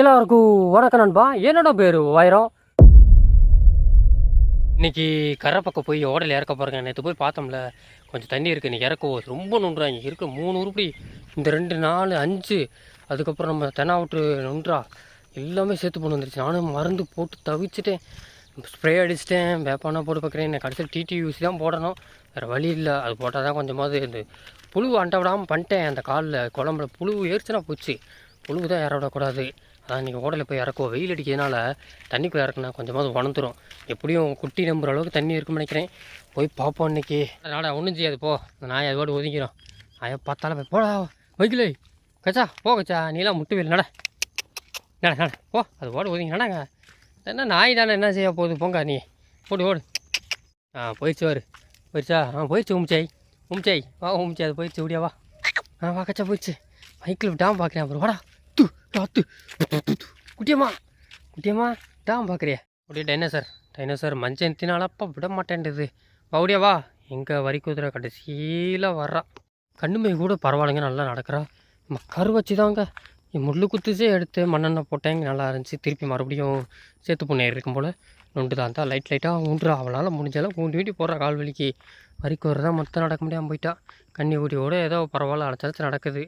எல்லாருக்கும் வணக்கம் நண்பா. என்னோட பேர் வைரம். இன்னைக்கு கரை பக்கம் போய் ஓடல இறக்க பாருங்க நேற்று போய் பார்த்தோம்ல கொஞ்சம் தண்ணி இருக்குது இன்னைக்கு இறக்க ரொம்ப நொன்றாங்க இருக்க மூணு உருப்படி. இந்த ரெண்டு நாலு அஞ்சு. அதுக்கப்புறம் நம்ம தெனாவுட்டு நொன்றா எல்லாமே சேர்த்து போட்டு வந்துருச்சு. நானும் மருந்து போட்டு தவிச்சிட்டேன். ஸ்ப்ரே அடிச்சிட்டேன். வேப்பானா போட்டு பார்க்குறேன். நான் கடைசியில் டிடி யூஸ் தான் போடணும். வேறு வழி இல்லை. அது போட்டால் தான் கொஞ்சமாவது இந்த புழு அண்டை விடாமல் பண்ணிட்டேன். அந்த காலில் குழம்புல புழு ஏறிச்சுனா போச்சு. புழு தான் ஏற விடக்கூடாது நான் இன்றைக்கி ஓடலை போய் இறக்குவோம். வெயில் அடிக்கிறதுனால தண்ணிக்குள்ளே இறக்குனா கொஞ்சமாவது உணர்ந்துரும் எப்படியும் குட்டி நம்புற அளவுக்கு தண்ணி இருக்குன்னு நினைக்கிறேன். போய் பார்ப்போம் இன்றைக்கி அதனால் ஒன்றும் செய்யாது போ. நான் நாய் அதோடு ஒதுங்கிறோம் நாயை பார்த்தாலும் போய் போடா. வைக்கலே. கச்சா போ கச்சா. நீலாம் முட்டு வேல் நட. நட நட. போ. அது ஓடு ஒதுங்கி நடங்க. என்ன நாய் தானே என்ன செய்ய போகுது? போங்க நீ. ஓடு ஓடு. ஆ போயிடுச்சு வாரு. போயிடுச்சா? ஆ போயிடுச்சு உமிச்சாய் உமிச்சாய் வா உமிச்சாய் அது போயிடுச்சு ஓடியா வா. ஆ வா கச்சா போயிடுச்சு. பைக்கில் விட்டாமல் பார்க்குறேன் அப்புறம் வாடா. டாத்து குட்டியம்மா குட்டியம்மா டாம் பார்க்குறியா அப்படியே டைனோசர் டைனோசர் மஞ்சள் தினாலப்பா விட மாட்டேன்டுது வா வா எங்கே வரி குதிரை கடைசியில் வர்றா கண்ணுமை கூட பரவாயில்லைங்க நல்லா நடக்கிறா நம்ம கரு வச்சு தாங்க முள்ளு குத்துச்சே எடுத்து மண்ணெண்ணெய் போட்டேங்க நல்லா இருந்துச்சு திருப்பி மறுபடியும் சேர்த்து புண்ணை இருக்கும் போல் நொண்டு தான் தான் லைட் லைட்டாக ஊண்டுறா அவளால் முடிஞ்சாலும் ஊண்டி வீட்டி போடுறா கால் வலிக்கு வரிக்கு தான் மொத்தம் நடக்க முடியாமல் போயிட்டா கண்ணி ஊட்டியோட ஏதோ பரவாயில்ல அழைச்சாச்சு நடக்குது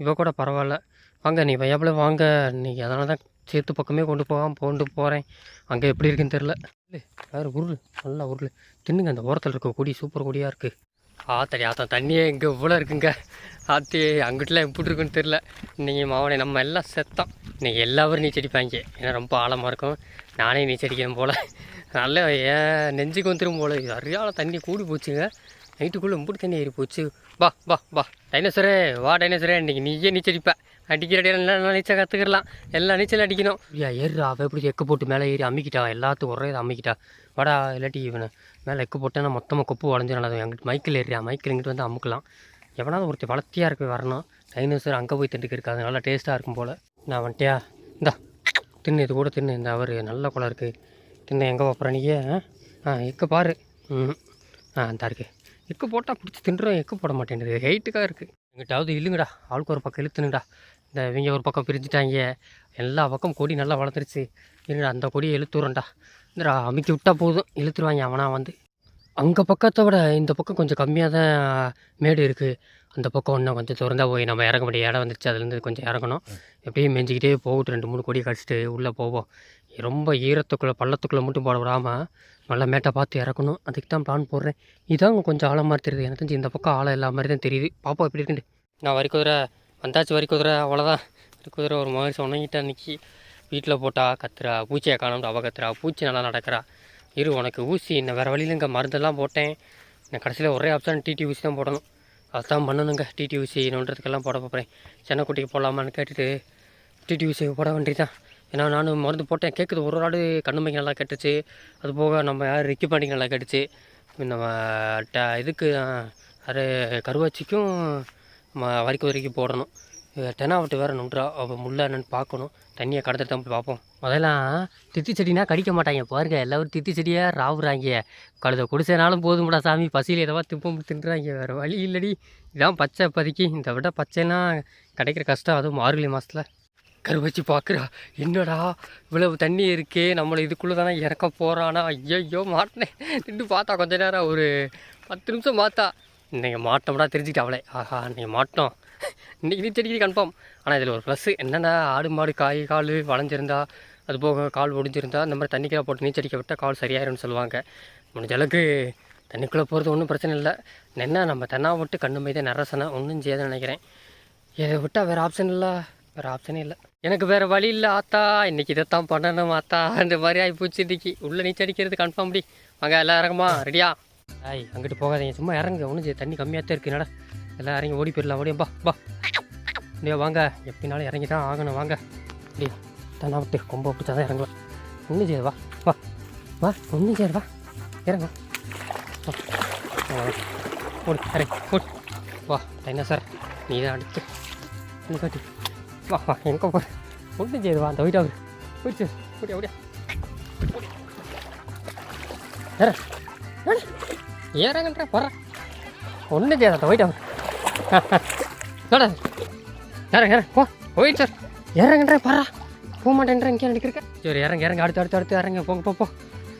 இவ கூட பரவாயில்ல வாங்க நீ வையாப்புல வாங்க. நீ அதனால தான் சேத்து பக்கமே கொண்டு போகாமல் கொண்டு போகிறேன் அங்கே எப்படி இருக்குன்னு தெரில வேறு உருள் நல்லா உருள். தின்னுங்க அந்த ஓரத்தில் இருக்க கொடி சூப்பர் கொடியாக இருக்குது ஆத்தடி ஆத்தம் தண்ணியே இங்கே இவ்வளோ இருக்குங்க. ஆத்தி அங்கிட்டலாம் எப்படி இருக்குன்னு தெரில நீங்கள் மாவனே நம்ம எல்லாம் செத்தோம். நீங்கள் எல்லாரும் நீச்சடிப்பாங்க ஏன்னா ரொம்ப ஆழமாக இருக்கும். நானே நீச்சல் போல். நல்ல ஏன் நெஞ்சுக்கு வந்துடும் போல். சரியான தண்ணி கூடி போச்சுங்க. நைட்டுக்குள்ளே முப்படி தண்ணி ஏறி போச்சு. வா வா வா. டைனோசரே வா டைனோசரே. இன்னைக்கு நீயே நீச்சடிப்பேன் அடிக்கிற இடையில நல்லா நீச்சல் கற்றுக்கலாம் எல்லா நீச்சல் அடிக்கணும். ஐயா ஏறுறா அவள் எப்படி எக்கு போட்டு மேலே ஏறி அம்மிக்கிட்டா எல்லாத்துக்கும் ஒரே இதை அம்மிக்கிட்டா வாடா இல்லாட்டி இவனை மேலே எக்கு போட்டேன்னா மொத்தமாக கொப்பு உடஞ்சி நல்லது எங்கிட்ட மைக்கில் ஏறியா மைக்கில் இங்கிட்டு வந்து அமுக்கலாம். எவனாவது ஒருத்தர் வளர்த்தியாக இருக்க வரணும். டைனோசர் அங்கே போய் திண்டுக்கு இருக்காது. நல்லா டேஸ்ட்டாக இருக்கும் போல். நான் வந்துட்டியா? இந்தா தின்னு இது கூட தின்னு. இந்த அவர் நல்ல குளம் இருக்குது தின்னு எங்கே வைப்புற நீயே ஆ? எக்கு பாரு. ம் ஆ அந்த இருக்கு. எக்கு போட்டால் பிடிச்சி தின்றும். எக்கு போட மாட்டேங்குது ஹைட்டுக்காக இருக்குது எங்கிட்டாவது இல்லைங்கடா ஆளுக்கு ஒரு பக்கம் இழுத்துனுங்கடா. இந்த இவங்க ஒரு பக்கம் பிரிஞ்சுட்டாங்க. எல்லா பக்கம் கொடி நல்லா வளர்ந்துருச்சு. இருங்க அந்த கொடியை இழுத்துறேன்டா இந்தடா அமுக்கி விட்டால் போதும். இழுத்துருவாங்க அவனா வந்து. அங்கே பக்கத்தை விட இந்த பக்கம் கொஞ்சம் கம்மியாக தான் மேடு இருக்குது அந்த பக்கம் இன்னும் கொஞ்சம் திறந்தா போய் நம்ம இறங்க முடிய இடம் வந்துருச்சு அதுலேருந்து கொஞ்சம் இறங்கணும். எப்படியும் மெஞ்சிக்கிட்டே போகட்டும். ரெண்டு மூணு கொடியை கடிச்சிட்டு உள்ளே போவோம். ரொம்ப ஈரத்துக்குள்ளே பள்ளத்துக்குள்ளே மட்டும் போட விடாமல் நல்லா மேட்டை பார்த்து இறக்கணும். அதுக்கு தான் பிளான் போடுறேன். இதாங்க கொஞ்சம் ஆழமாக தெரியுது. எனக்கு தெரிஞ்சு இந்த பக்கம் ஆழம் இல்லாத மாதிரி தான் தெரியுது. பாப்பா எப்படி இருக்குண்டு நான் வரைக்கும் வந்தாச்சு வரி குதிரை அவ்வளோதான் வரி குதிரை ஒரு மாதிரி சொன்னங்கிட்ட அன்னைக்கு வீட்டில் போட்டா கத்துறா பூச்சியை காணோம் அவ கத்துறா பூச்சி நல்லா நடக்கிறா. இரு உனக்கு ஊசி இன்னும் வேறு வழியில் இங்கே மருந்தெல்லாம் போட்டேன். நான் கடைசியில் ஒரே ஆப்ஷன் டிடி ஊசி தான் போடணும். அதுதான் பண்ணணுங்க டிடி ஊசி நோண்டுறதுக்கெல்லாம் போட போகிறேன் சென்னக்குட்டிக்கு போடலாமான்னு கேட்டுட்டு டிடி ஊசி போட வேண்டியதான் ஏன்னா நானும் மருந்து போட்டேன். கேட்குது ஒரு ஆடு கண்ணுமைக்கு நல்லா கேட்டுச்சு. அது போக நம்ம யார் ரிக்கி பாண்டிக்கு நல்லா கேட்டுச்சு. நம்ம ட இதுக்கு அது கருவாச்சிக்கும் ம வரிக்கு போடணும். தெனாவட்டு வேறு நுன்றா அப்போ முள்ள என்னன்னு பார்க்கணும். தண்ணியை கடத்திட்டு தான் போய் பார்ப்போம். முதல்ல தித்தி செடினா கடிக்க மாட்டாங்க. பாருங்க எல்லாரும் தித்தி செடியாக ராவுறாங்க. கழுத குடிசைனாலும் போதும்டா சாமி. பசியில் எதவா திப்பம் தின்றாங்க. வேறு வழி இல்லடி. இதான் பச்சை பதிக்கி. இந்த விட பச்சைலாம் கிடைக்கிற கஷ்டம். அதுவும் மார்கழி மாதத்தில் கருவச்சி பார்க்குறா என்னடா இவ்வளவு தண்ணி இருக்கே. நம்மளை இதுக்குள்ளே தானே இறக்க போகிறானா ஐயோ மாட்டினேன் நின்று பார்த்தா கொஞ்ச நேரம் ஒரு பத்து நிமிஷம் பார்த்தா இன்றைக்கி மாட்டோம்டா தெரிஞ்சுக்கிட்டு அவளே. ஆஹா இன்றைக்கி மாட்டோம். இன்றைக்கி நீ கன்ஃபார்ம் ஆனால் இதில் ஒரு ப்ளஸ்ஸு என்னென்னா ஆடு மாடு காய் கால் வளைஞ்சிருந்தா அது போக கால் ஒடிஞ்சிருந்தா இந்த மாதிரி தண்ணிக்கெல்லாம் போட்டு நீச்சடிக்க விட்டால் கால் சரியாயிரும்னு சொல்லுவாங்க. முடிஞ்ச அளவுக்கு தண்ணிக்குள்ளே போகிறது ஒன்றும் பிரச்சனை இல்லை. என்ன நம்ம தென்னா விட்டு கண்ணு மீதே நரசனை ஒன்றும் செய்யாதுன்னு நினைக்கிறேன். இதை விட்டால் வேறு ஆப்ஷன் இல்லை. வேறு ஆப்ஷனே இல்லை. எனக்கு வேறு வழி இல்லை ஆத்தா. இன்றைக்கி இதைத்தான் பண்ணணும் ஆத்தா. அந்த மாதிரி ஆகி போச்சு இன்றைக்கி உள்ளே நீச்சல் அடிக்கிறது கன்ஃபார்ம் அப்படி வாங்க எல்லாம் இறங்குமா? ரெடியா ஐய் அங்கிட்டு போகாதீங்க. சும்மா இறங்க ஒன்றும் தண்ணி கம்மியாக தான் இருக்குது எல்லாம் இறங்கி ஓடி போயிடலாம். ஓடியும். பா பா அப்படியே வாங்க. எப்படினாலும் இறங்கி தான் ஆகணும். வாங்க. அப்படி தண்ணா விட்டு. கொம்ப பிடிச்சா தான் இறங்கலாம். ஒன்றும் செய்யாது. வா வா. வா ஒன்றும் செய்யாது. வா. இறங்க. ஓடு இறங்கி. ஓடு. வா என்ன சார் நீ தான் அடுத்து. நீ காட்டி. வா வா. எங்கே போ ஒன்றும் செய்யுது. வா அந்த வீட்டாக போயிடுச்சு ஓடியா ஓடியா. ஏற ஏறங்கன்ற போற. ஒன்றும் செய்யாத போயிட்டு வீட்டாவது ஏற ஏற போ. சார். ஏறங்கன்ற போறா போக மாட்டேன்ற இங்கே நினைக்கிறக்க சரி இறங்க இறங்க. அடுத்து அடுத்து அடுத்து இறங்க. போங்க போ போ.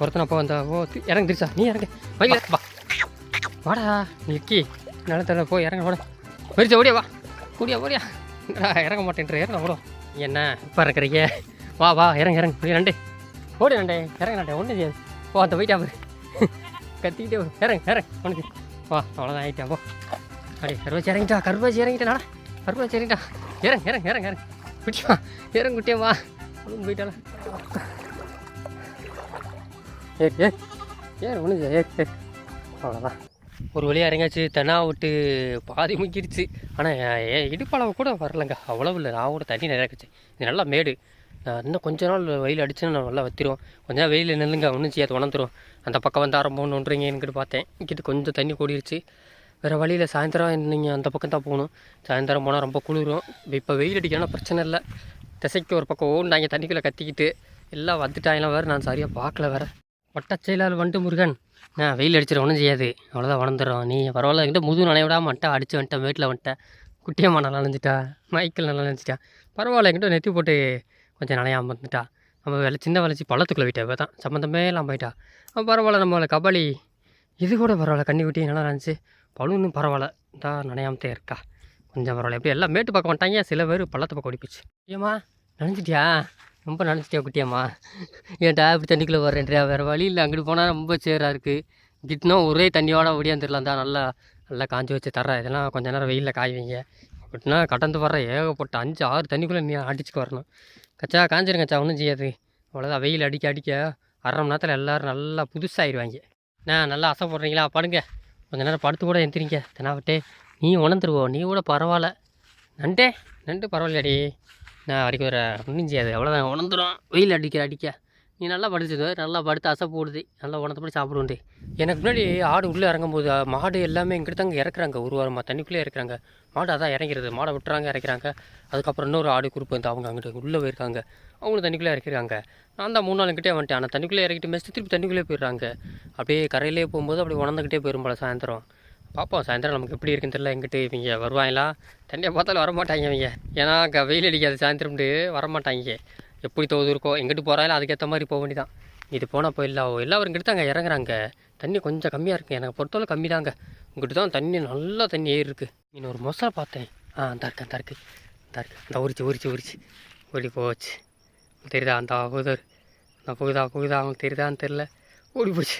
ஒருத்தனை போ அந்த ஓ இறங்க திருச்சா நீ இறங்க. வைக்கல வா. வாடா நிற்கி நிலத்தில் போய் இறங்க வாடா பெருசா ஓடியா வா. கூடியா ஓடியா. இறங்க மாட்டேன்ற இறங்க ஓடும் என்ன இப்போ இறக்குறீங்க வா வா இறங்க இறங்க. ஓடி நண்டே ஓடி நண்டே இறங்க நண்டே ஒன்று செய்யாது போ அந்த போயிட்டா பாரு கத்திக்கிட்டே வரும். இறங்க இறங்க. உனக்கு. வா அவ்வளோதான் ஆகிட்டேன் போ அப்படியே கருவாச்சி இறங்கிட்டா கருவாச்சி இறங்கிட்டேனாடா கருவாச்சி இறங்கிட்டா. இறங்க இறங்க இறங்க இறங்க. குட்டியம்மா இறங்க குட்டியம்மா வா. அவளும் ஏ ஏ ஏன் ஒன்று ஏ ஏ அவ்வளோதான் ஒரு வழியாக இறங்காச்சு தென்னா விட்டு பாதி முக்கிடுச்சு. ஆனால் என் இடுப்பளவு கூட வரலங்க. அவ்வளவு இல்லை. நான் கூட தண்ணி நிறையா இருந்துச்சு இது நல்லா மேடு. நான் இன்னும் கொஞ்ச நாள் வெயில் அடிச்சுன்னா நல்லா வத்திரும் கொஞ்ச நேரம் வெயில் நில்லுங்க ஒன்றும் செய்யாது உணர்ந்துரும் அந்த பக்கம் வந்து ஆரம்பம் என்கிட்ட பார்த்தேன். இங்கிட்டு கொஞ்சம் தண்ணி கூடிருச்சு. வேறு வழியில் சாயந்தரம் நீங்கள் அந்த பக்கம் தான் போகணும். சாயந்தரம் போனால் ரொம்ப குளிரும். இப்போ வெயில் அடிக்கணும் பிரச்சனை இல்லை. திசைக்கு ஒரு பக்கம் ஓடினாங்க தண்ணிக்குள்ளே கத்திக்கிட்டு எல்லாம் வந்துட்டாங்களாம் வேறு நான் சரியாக பார்க்கல வேறு. வட்டச்செயலால் வந்துட்டு முருகன் நான் வெயில் அடிச்சிட ஒன்றும் செய்யாது. அவ்வளோதான் வளர்ந்துடும் நீ பரவாயில்ல என்கிட்ட முதுகு நனைய விடாம வந்துட்டா அடிச்சு வந்துட்டேன் வீட்டில் வந்துட்டேன் குட்டியம்மா நல்லா நினைச்சிட்டா மைக்கேல் நல்லா நினச்சிட்டா பரவாயில்ல என்கிட்ட நெத்தி போட்டு கொஞ்சம் நனையாம வந்துட்டா நம்ம வேலை சின்ன வளைச்சி பள்ளத்துக்குள்ளே விட்டா இப்போ தான் சம்மந்தமே இல்லாமல் போயிட்டா பரவாயில்ல நம்மளை கபடி இது கூட பரவாயில்ல கண்ணி குட்டி நல்லா இருந்துச்சு. பழுன்னு பரவாயில்ல. தான் நனையாமத்தே இருக்கா. கொஞ்சம் பரவாயில்ல. எப்படி எல்லாம் மேட்டு பக்கம் வந்துட்டாங்க சில பேர் பள்ளத்து பக்கம் ஓடிப்பிச்சு ஏம்மா நினச்சிட்டியா ரொம்ப நினச்சிட்டியா குட்டியம்மா? ஏன்டா இப்படி தண்ணிக்குள்ளே வர்றேன்றியா வேறு வழி இல்லை. அங்கிட்டு போனால் ரொம்ப சேராக இருக்குது கிட்டனா ஒரே தண்ணியோட ஒடியாந்துடலாம் தான் நல்லா நல்லா காஞ்சி வச்சு தர்றேன் இதெல்லாம் கொஞ்சம் நேரம் வெயிலில் காய்வீங்க. அப்படின்னா கடந்து வர்ற. ஏகப்பட்ட அஞ்சு ஆறு தண்ணிக்குள்ளே நீ அடிச்சுக்கு வரணும். கச்சா காஞ்சிருங்க கச்சா ஒன்றும் செய்யாது. அவ்வளோதான் வெயில் அடிக்க அடிக்க அரை மணி நேரத்தில் எல்லோரும் நல்லா புதுசாகிடுவாங்க நான் நல்லா அசை போடுறீங்களா? படுங்க. கொஞ்ச நேரம் படுத்து கூட எந்திரிங்க. தினாவிட்டே நீ உணர்ந்துருவோம் நீ கூட பரவாயில்ல. நண்டே நண்டு பரவாயில்லடி நான் அடிக்க ஒரு ஒன்றும் செய்யாது. அவ்வளோதான் உணர்ந்துடும் வெயில் அடிக்கிற அடிக்க. நீ நல்லா படுத்துது நல்லா படுத்து அசை போடுது நல்லா உணர்ந்தபடி சாப்பிடுவோண்டி எனக்கு முன்னாடி ஆடு உள்ளே இறங்கும்போது மாடு எல்லாமே இங்கிட்டு தாங்க இறக்குறாங்க ஒரு வாரமாக தண்ணிக்குள்ளே இறக்குறாங்க. மாடு அதான் இறங்கிறது மாடை விட்டுறாங்க இறக்குறாங்க. அதுக்கப்புறம் இன்னொரு ஆடு குரூப் வந்து அவங்க அங்கிட்டு உள்ளே போயிருக்காங்க. அவங்களும் தண்ணிக்குள்ளே இறக்கிறாங்க நான் தான் மூணு நாள் கிட்டே வந்துட்டேன் ஆனால் தண்ணிக்குள்ளே இறக்கிட்டு மெஸ்ட்டு திருப்பி தண்ணிக்குள்ளே போயிடுறாங்க. அப்படியே கரையிலே போகும்போது அப்படி உணர்ந்துக்கிட்டே போயிரும் போல சாயந்தரம். பார்ப்போம் சாயந்தரம் நமக்கு எப்படி இருக்குன்னு தெரியல எங்கிட்டு இவங்க வருவாங்களா? தண்ணியை பார்த்தாலும் வரமாட்டாங்க இவங்க. ஏன்னா வெயில் அடிக்காது சாயந்தரம்ட்டு வரமாட்டாங்க. எப்படி தோது இருக்கோ எங்கிட்டு போகிறாலும் அதுக்கேற்ற மாதிரி போக வேண்டியதான் இது போனால் போயிடலாம் எல்லாரும் இங்கிட்டு தாங்க இறங்குறாங்க. தண்ணி கொஞ்சம் கம்மியாக இருக்குது எனக்கு பொறுத்தவரை கம்மி தாங்க இங்கிட்டு தான் தண்ணி நல்லா தண்ணி ஏறி இருக்கு. இன்னும் ஒரு மோசம் பார்த்தேன். ஆ அந்த இருக்கு அந்த இருக்கு இந்த இருக்கு இந்த உரிச்சு உரிச்சு உரிச்சு. ஓடி போச்சு. தெரியுதா அந்த புகுதர்? அந்த புகுதா புகுதா அவங்களுக்கு தெரியுதான்னு தெரில ஓடி போச்சு.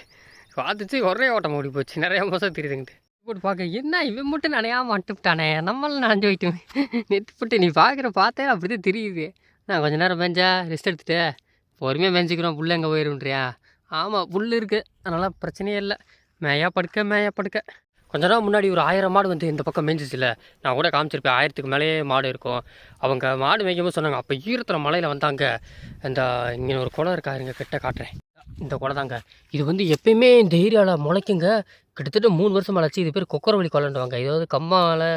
பார்த்துச்சு ஒரே ஓட்டம் ஓடி போச்சு. நிறையா மோசம் தெரியுதுங்கிட்டு போட்டு பார்க்க என்ன இவன் மட்டும் நனையாம வந்துட்டானே நம்மளும் நனைஞ்சு போயிட்டோம். நெத்து போட்டு நீ பார்க்குற பார்த்தே அப்படி தான் தெரியுது. நான் கொஞ்ச நேரம் மேஞ்சா ரெஸ்ட் எடுத்துகிட்டு பொறுமையாக மேய்ஞ்சிக்கிறோம் புல் எங்கே போயிருன்றியா ஆமாம் புல் இருக்குது அதனால் பிரச்சனையே இல்லை. மேயா படுக்க மேயா படுக்க. கொஞ்ச நாள் முன்னாடி ஒரு ஆயிரம் மாடு வந்து இந்த பக்கம் மேய்ஞ்சிச்சுல நான் கூட காமிச்சிருப்பேன். ஆயிரத்துக்கு மேலேயே மாடு இருக்கும். அவங்க மாடு மேய்க்கும் போது சொன்னாங்க அப்போ ஈரத்தில் மலையில் வந்தாங்க. இந்த இங்கே ஒரு குளம் இருக்கா? இங்கே கிட்ட காட்டுறேன். இந்த குளம் தாங்க. இது வந்து எப்பயுமே இந்த ஏரியாவில் முளைக்குங்க. கிட்டத்தட்ட மூணு வருஷம் மலைச்சு இது பேர் கொக்கரவள்ளி குளம்ன்றவாங்க இது வந்து கம்மாவில்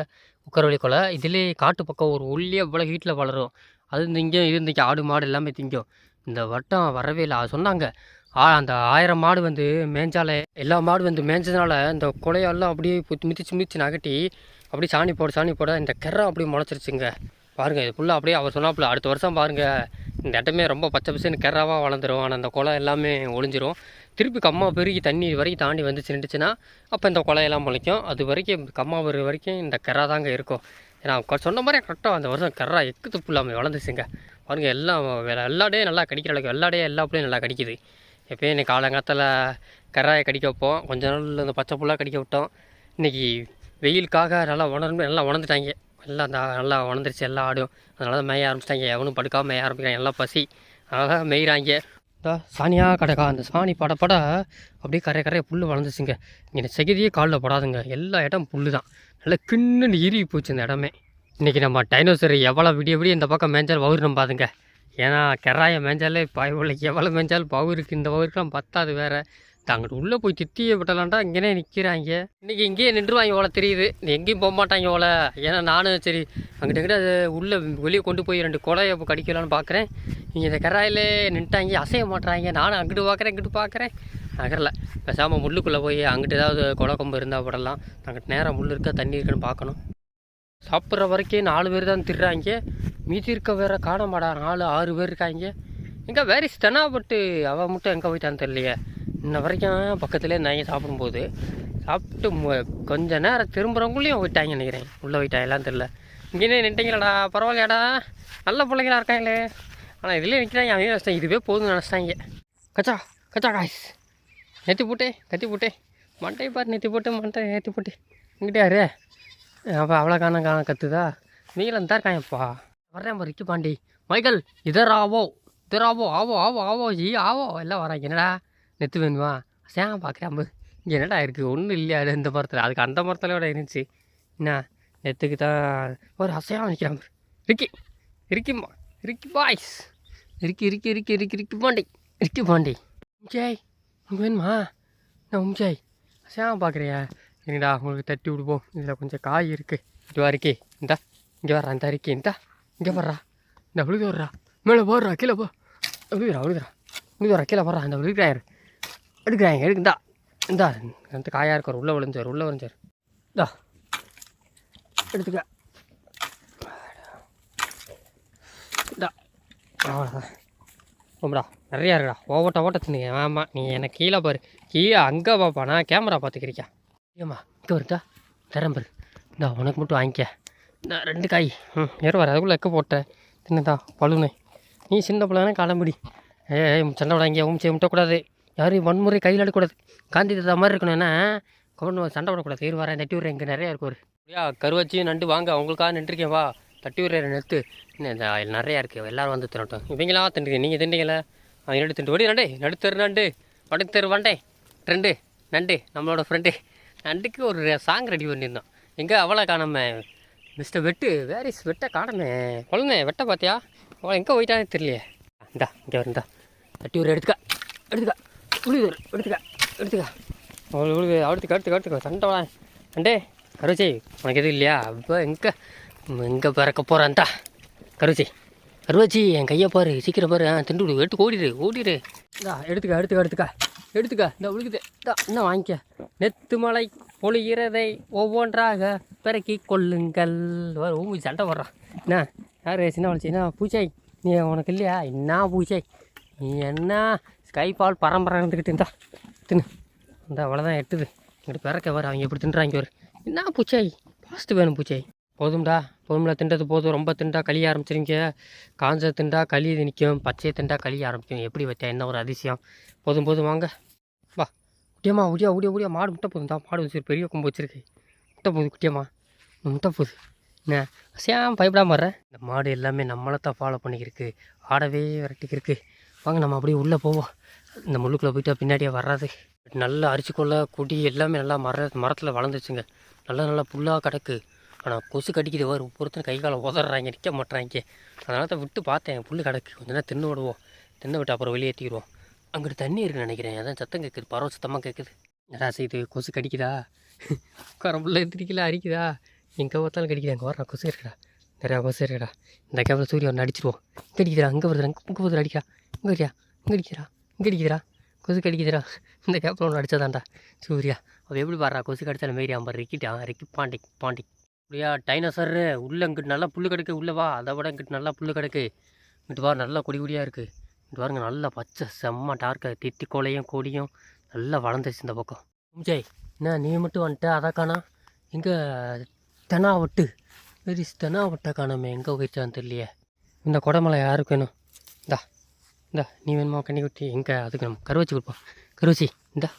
கொக்கரவள்ளி குலை இதிலே காட்டு பக்கம் ஒரு ஒல்லியாக இவ்வளோ வீட்டில் வளரும். அது இந்த இங்கே இது இந்த ஆடு மாடு எல்லாமே திங்கும். இந்த வட்டம் வரவே இல்லை. சொன்னாங்க. ஆ அந்த ஆயிரம் மாடு வந்து மேய்ஞ்சாலே எல்லா மாடு வந்து மேய்ஞ்சதுனால இந்த குலையெல்லாம் அப்படியே மிதிச்சு மிதிச்சு நகட்டி அப்படியே சாணி போட சாணி போட இந்த கெரை அப்படியே முளைச்சிருச்சுங்க. பாருங்க இது ஃபுல்லாக அப்படியே அவர் சொன்னாப்புல அடுத்த வருஷம் பாருங்க. இந்த இடமே ரொம்ப பச்சை பசுன்னு கெராவாக வளர்ந்துடும் ஆனால் அந்த குலை எல்லாமே ஒளிஞ்சிரும். திருப்பி கம்மா பெருகி தண்ணி வரைக்கும் தாண்டி வந்து நின்றுச்சுன்னா அப்போ இந்த குலையெல்லாம் முளைக்கும். அது வரைக்கும் கம்மா வர வரைக்கும் இந்த கெரா தாங்க இருக்கும். நான் சொன்ன மாதிரி கரெக்டாக அந்த வருஷம் கெரா எக்கு துப்பு இல்லாமல் வளர்ந்துச்சுங்க பாருங்கள் எல்லாம் எல்லா டே நல்லா கடிக்கிற அளவுக்கு எல்லா டே எல்லா புள்ளையும் நல்லா கடிக்குது. எப்பயும் இன்னைக்கு காலங்காலத்தில் கெராயை கடிக்க வைப்போம். கொஞ்ச நாள் இந்த பச்சை புல்லாக கடிக்க விட்டோம். இன்றைக்கி வெயிலுக்காக நல்லா உணர்ந்து நல்லா உணர்ந்துட்டாங்க. எல்லாம் நல்லா உணர்ந்துருச்சு எல்லா ஆடும். அதனால தான் மேய ஆரம்பிச்சிட்டாங்க. எவனும் படுக்காமல் மேய ஆரம்பிக்கிறாங்க. எல்லாம் பசி. அதனால் தான் மேய்கிறாங்க இதா சாணியாக கிடக்கா? அந்த சாணி படப்பட அப்படியே கரைய கரைய புல் வளர்ந்துச்சுங்க. இங்கே செகதியே காலில் படாதுங்க. எல்லா இடம் புல் தான் நல்லா கிண்ணுன்னு இறுகி போச்சு இந்த இடமே. இன்றைக்கி நம்ம டைனோசர் எவ்வளோ விடிய விடிய இந்த பக்கம் மேஞ்சால் வவுர் நம்ம பாதுங்க ஏன்னா கெராயை மேஞ்சாலே பயவுள்ள எவ்வளோ மேஞ்சாலும் பவுருக்கு இந்த பவுருக்குலாம் பத்தாது வேறு. அங்கிட்டு உள்ளே போய் தித்தியை விட்டலான்டா இங்கேனே நிற்கிறாங்க இன்றைக்கி இங்கேயே நின்றுவாங்க இவ்வளோ தெரியுது. நீ எங்கேயும் போக மாட்டாங்க இவ்வளோ ஏன்னா நானும் சரி அங்கிட்ட கிட்ட அது உள்ளே வெளியே கொண்டு போய் ரெண்டு கொலையை இப்போ கடிக்கலான்னு பார்க்குறேன் இங்கே இந்த கராயிலே நின்ட்டாங்க அசைய மாட்றாங்க நானும் அங்கிட்டு பார்க்குறேன் இங்கிட்டு பார்க்குறேன் நகரல. பேசாமல் முள்ளுக்குள்ளே போய் அங்கிட்டு ஏதாவது கொலை கொம்பு இருந்தால் விடலாம். அங்கிட்டு நேரம் முள் இருக்கா தண்ணி இருக்குன்னு பார்க்கணும் சாப்பிட்ற வரைக்கும் நாலு பேர் தான் திடுறாங்க மீதி இருக்க வேற காணமாடா நாலு ஆறு பேர் இருக்காங்க எங்கே வேரி தெனாப்பட்டு அவன் மட்டும் எங்கே போயிட்டான்னு தெரியலையே. இன்ன வரைக்கும் பக்கத்துலேயே இருந்தாங்க சாப்பிடும்போது சாப்பிட்டு கொஞ்ச நேரம் திரும்புறவங்களையும் போயிட்டாங்க நினைக்கிறேன். உள்ளே போயிட்டாங்க எல்லாம் தெரில இங்கேயே நின்ட்டீங்களாடா பரவாயில்லையாடா. நல்ல பிள்ளைங்களா இருக்காங்களே. ஆனால் இதுலேயே நிற்கிறாங்க அவங்க நினச்சிட்டாங்க இதுவே போதும்னு நினச்சிட்டாங்க. கச்சா கச்சா காய்ஸ் நெத்தி போட்டே கத்தி போட்டே. மண்டையை பாரு நெத்தி போட்டு மண்டை ஏற்றி போட்டு. இங்கிட்டே யாரு? அப்போ அவ்வளோ காண காண கத்துதா? நீங்களும் தான் இருக்காங்கப்பா வர்றேன் ரிக்கி பாண்டி. மைக்கேல் இதராவோ இதராவோ ஆவோ ஆவோ ஆவோ ஆவோ ஜி ஆவோ எல்லாம் வராங்க. என்னடா? நெத்து வேணுமா? சேம் பார்க்குறேன் பாரு இங்கே என்னடா இருக்குது ஒன்றும் இல்லையா? அது இந்த மரத்தில் அதுக்கு அந்த மரத்தில் விட இருந்துச்சு. என்ன? நெத்துக்கு தான் ஒரு அசையாக நிற்கிறான் இருக்கி இருக்கிம்மா இருக்கி பாய்ஸ். இருக்கி இருக்கி இருக்கி இருக்கி இருக்கி பாண்டி இருக்கி பாண்டி. உம்ஜாய் உங்க வேணுமா? நான் உம்ஜாய்? அசையாக பார்க்குறியா என்னடா உங்களுக்கு தட்டி விடுவோம் இதில் கொஞ்சம் காய் இருக்குது இதுவாக இருக்கே இந்தா இங்கே வர்றா இந்த இருக்கே இந்தா இங்கே வர்றா. இந்த விழுது வர்றா. மேலே போடுறா கீழே போ. விழுதுறா விழுதுறா விழுதுறா கீழே வர்றா அந்த விழுகிறாரு எடுக்கிறாங்க எடுக்கு இந்தா இந்தா அந்த காயாக இருக்கார் உள்ளே விழுந்தார் உள்ளே விழுந்தார் இந்தா எடுத்துக்க. இந்தா அவ்வளோதான் ஓம்டா நிறையா இருக்குடா ஓவட்ட ஓட்ட தின்னுங்க ஆமாம் நீ என்னை கீழே பாரு. கீழே அங்கே பாப்பா நான் கேமரா பார்த்துக்கிறியா ஏம்மா இங்கே வருதா தரம் பாரு. இந்தா உனக்கு மட்டும் வாங்கிக்க. இந்த ரெண்டு காய். ம் ஏறுவார் அதுக்குள்ளே எக்க போட்டேன். தின்னுதா பழுனே. நீ சின்ன பிள்ளைனா கிளம்பிடி. ஏ சண்டை விடாங்க உமிச்சு முட்டக்கூடாது யாரையும் வன்முறை கையில் எடுக்கக்கூடாது. காந்தி தாத்தா மாதிரி இருக்கணும்னா கவர்மெண்ட் சண்டை விடக்கூடாது ஏறு வரேன் தட்டி விட்றேன் இங்கே நிறையா இருக்கும் ஒரு ஐயா கருவச்சி நண்டு வாங்க உங்களுக்காக நின்றுருக்கேன் வா. தட்டி விட்றேன் நெத்து என்ன இந்த நிறையா இருக்குது எல்லாரும் வந்து திரட்டும் இவங்களாம் திண்டுங்க நீங்கள் தின்னீங்களே அவன் எடுத்து திண்டு ஓடி நண்டு நடுத்தரு நண்டு. வடத்தரு வண்டே. ட்ரெண்டு நண்டு. நம்மளோட ஃப்ரெண்டு நண்டுக்கு ஒரு சாங் ரெடி பண்ணியிருந்தோம். எங்கே அவ்வளோ காணாம? மிஸ்டர் வெட்டு வேர் இஸ் காணமே? குழந்தை வெட்டை பார்த்தியா? அவளை எங்கே போயிட்டானே தெரியலையே. இந்தா இங்கே வருந்தா தட்டி ஒரு எடுத்துக்கா. எடுத்துக்கா. உழுது எடுத்துக்க எடுத்துக்க. அவள் உழுது அடுத்துக்க அடுத்துக்க அடுத்துக்க சண்டை வா அண்டே கருச்சி உனக்கு எதுவும் இல்லையா? இப்போ எங்கே எங்கே பிறக்க போகிறான்டா கருச்சி கருவாச்சி என் கையை பாரு சீக்கிரம் பாரு. ஆ திண்டு விடு எடுத்து ஓடிடு ஓடிடு இந்தா எடுத்துக்க எடுத்துக்க எடுத்துக்க எடுத்துக்க. இந்த உழுகுது. இந்தா என்ன வாங்கிக்க. நெத்து மலை பொழிகிறதை ஒவ்வொன்றாக பிறக்கி கொள்ளுங்கள். வர சண்டை வர்றான் என்ன? யார் சின்ன வளர்ச்சி என்ன பூச்சாய் நீ உனக்கு இல்லையா? என்ன பூச்சாய் நீ என்ன ஸ்கைபால் பரம்பரை இருந்துக்கிட்டு இருந்தா. தின்னு. இந்த அவ்வளோதான் எட்டுது. இங்கிட்டு பிறக்க வர அவங்க எப்படி தின்றாங்க வரு என்ன பூச்சாய் ஃபாஸ்ட்டு வேணும் பூச்சாய் போதும்டா. போதும்ல திண்டது போதும். ரொம்ப திண்டா கழிய ஆரம்பிச்சிருங்க. காஞ்ச திண்டா களி நிற்கும் பச்சை திண்டா கழிய ஆரம்பிக்கும். எப்படி வச்சா என்ன ஒரு அதிசயம். போதும் போதும் வாங்க. வா. குட்டியம்மா உடியா உடியா உடியா. மாடு முட்டை போதும். தான் மாடு வச்சு பெரிய கொம்பு வச்சிருக்கு. முட்டை போகுது குட்டியம்மா. முட்டை போகுது என்ன? சேம் பயப்படாம வர்றேன் இந்த மாடு எல்லாமே நம்மளை தான் ஃபாலோ பண்ணிக்கிருக்கு. ஆடவே விரட்டிக்கிருக்கு. வாங்க நம்ம அப்படியே உள்ளே போவோம். இந்த முள்ளுக்குள்ளே போயிட்டா பின்னாடியே வராது நல்லா அரிச்சிக்கொள்ள கொடி எல்லாமே நல்லா மர மரத்தில் வளர்ந்துச்சுங்க. நல்லா நல்லா புல்லாக கிடக்கு. ஆனால் கொசு கடிக்குது. ஒரு பொறுத்தன கை காலை உதறாங்க நிற்க மாட்டுறாங்க அதனால தான் விட்டு பார்த்தேன் புல் கிடக்கு. கொஞ்ச நேரம் தின்னு விடுவோம். தின்னு விட்டு அப்புறம் வெளியேற்றிடுவோம் அங்கிட்டு தண்ணி இருக்குன்னு நினைக்கிறேன். அதான் சத்தம் கேட்குது பறவை சத்தமாக கேட்குது என்னடா செய்யுது கொசு கடிக்குதா? உட்காரம்புள்ள எந்திரிக்கல அரிக்குதா? எங்கே பார்த்தாலும் கடிக்குது. அங்கே வர கொசு இருக்கடா. நிறையா கொசு இருக்கடா. இந்த கேப்பில் சூரியன் ஒன்று அடிச்சிருவோம். கடிக்குதுடா அங்கே வருது அங்கே புக்கு வருது அடிக்கா. இங்கே வரியா இங்கே கொசு கடிக்குதுடா இந்த கேப்பில் ஒன்று அடித்ததாண்டா சூர்யா அவள் எப்படி பாடுறா? கொசு கடிச்சாலும் மாரி அவன் ரிக்கிட்டான் ரிக்கி பாண்டி பாண்டி. அப்படியா டைனோசர் உள்ளே இங்கிட்டு நல்லா புல்லு கிடக்கு உள்ளே வா. அதை விட இங்கிட்டு நல்லா புல் கிடக்கு. இங்கிட்டு வா நல்லா கொடி கொடியாக இருக்குது இங்கிட்டு பாருங்க நல்லா பச்சை செம்ம டார்க்காக திட்டி கோலையும் கொடியும் நல்லா வளர்ந்துச்சு இந்த பக்கம். ஜெய் என்ன நீ மட்டும் வந்துட்ட? அதை காணா எங்கே தெனாவட்டு? வெரி தெனாவட்டை காணாமே. எங்கே போயிடுச்சான்னு தெரியலையே. இந்த குடமலை யாருக்கு வேணும்? இந்தா. இந்தா நீ வேணுமா கண்ணி குட்டி? எங்கே அதுக்கு நம்ம கருவச்சி கொடுப்போம். கருவச்சி இந்தா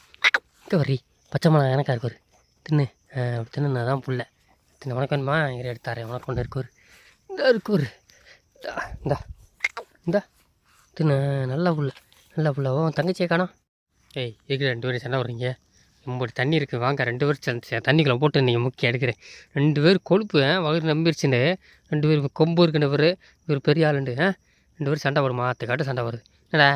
இங்கே வரி பச்சை மிளகா எனக்கா இருக்கு ஒரு தின்னு. அப்படி தின்னு தான் புள்ள தின்னு உனக்கு வேணுமா? இங்கே எடுத்தாரு உனக்கு ஒன்று இருக்கு இந்த இருக்கு இந்தா இந்தா. தின்னு நல்ல புள்ள நல்ல புள்ளவோ ஓ தங்கச்சியை காணோம் ஏய் எதுக்கு ரெண்டு பேரும் சண்டை வர்றீங்க உங்களோட தண்ணி இருக்குது வாங்க ரெண்டு பேரும் சே- தண்ணிக்குள்ள போட்டு நீங்கள் முக்கிய எடுக்கிறேன். ரெண்டு பேர் கொழுப்பு ஆ, வயிறு நம்பிருச்சுன்னு. ரெண்டு பேர் கொம்பு இருக்குன்றவர் இவர் பெரிய ஆளுண்டு ஆ. ரெண்டு பேரும் சண்டை வரும் மாற்றுக்காட்டு சண்டை வருது என்னடா?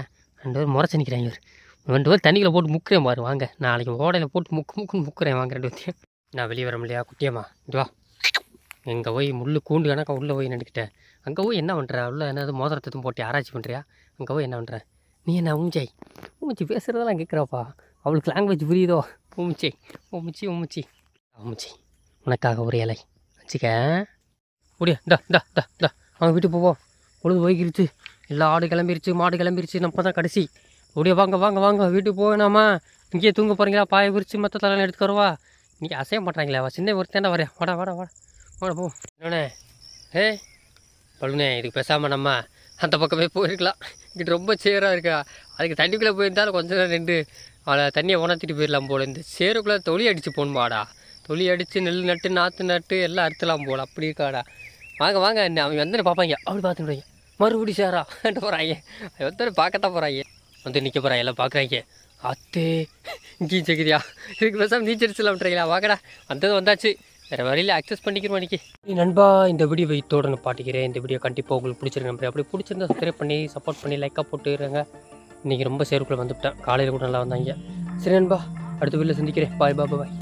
ரெண்டு பேரும் முறைச்சி நிற்கிறாங்க இவர். ரெண்டு பேரும் தண்ணிக்குள்ள போட்டு முக்கிறேன் பாரு வாங்க. நாளைக்கு ஓடையில் போட்டு முக்கு முக்குன்னு முக்குறேன் வாங்க ரெண்டு பேர்த்தையும் நான் வெளியே வர முடியா குட்டியம்மா? இது வா. எங்கே போய் முள் கூண்டு கணக்காக உள்ளே போய் நின்றுக்கிட்டேன் அங்கே போய் என்ன பண்ணுற உள்ள என்னது மோதிரத்தையும் போட்டு ஆராய்ச்சி பண்ணுறியா அங்கே போய் என்ன பண்ணுற நீ என்ன ஊஞ்சாய் ஊமிச்சி பேசுகிறதெல்லாம் கேட்குறாப்பா அவளுக்கு லாங்குவேஜ் புரியுதோ? ஊமிச்சி ஊமிச்சி ஊமிச்சி ஊமிச்சி உனக்காக ஒரு இலை. வச்சுக்க. முடியா இந்தா இந்தா இந்தா இந்தா. அவங்க வீட்டுக்கு போவோம் பொழுது போய்க்கிருச்சு. எல்லா ஆடு கிளம்பிருச்சு மாடு கிளம்பிருச்சு. நம்ம தான் கடைசி. அப்படியே வாங்க வாங்க வாங்க. வீட்டுக்கு போவேணாமா? இங்கேயே தூங்க போகிறீங்களா பாய விரிச்சு மற்ற தலைலாம் எடுத்து வருவா? இன்றைக்கி அசைய மாட்டாங்களே அவள் சின்ன ஒருத்தேண்டா வரேன் வாடா வாடா வாடா. வாடா போ. என்னண்ணே? ஏ பழுனே இதுக்கு பேசாமல் நம்ம அந்த பக்கமே போயிருக்கலாம். இங்கிட்டு ரொம்ப சேராக இருக்கா? அதுக்கு தண்ணிக்குள்ளே போயிருந்தாலும் கொஞ்ச நேரம் நின்று அவளை தண்ணியை உணர்த்திட்டு போயிடலாம் போல. இந்த சேருக்குள்ளே தொளி அடித்து போகணுமாடா தொளி அடித்து நெல் நட்டு நாற்று நட்டு எல்லாம் அறுத்துலாம் போல. அப்படி இருக்காடா. வாங்க வாங்க. அவன் அவங்க வந்து பார்ப்பாங்க. அப்படி பார்த்துட்டு மறுபடி சாரா. போகிறாங்க வந்து பார்க்கத்தான் போகிறாங்க வந்து நிற்க போகிறாங்க எல்லாம் பார்க்குறாங்க அத்தே இங்கேயும் சக்கிரியா இதுக்கு பேசாமல் நீச்சல் சொல்லலாம்ன்றீங்களா வாக்கடா வந்தது வந்தாச்சு. வேறு வழியில் அக்சஸ் பண்ணிக்கிறோம் அன்றைக்கி நண்பா இந்த வீடியோ வைத்தோட நான் பாட்டிக்கிறேன். இந்த வீடியோ கண்டிப்பாக உங்களுக்கு பிடிச்சிருக்கு நம்பர் அப்படி பிடிச்சிருந்தா சப்ஸ்கிரைப் பண்ணி சப்போர்ட் பண்ணி லைக்காக போட்டுருங்க இன்றைக்கி ரொம்ப சேருக்குள்ளே வந்துவிட்டேன் காலையில் கூட நல்லா வந்தாங்க. சரி நண்பா அடுத்த வீட்டில் சந்திக்கிறேன். பாய் பாய் பாய்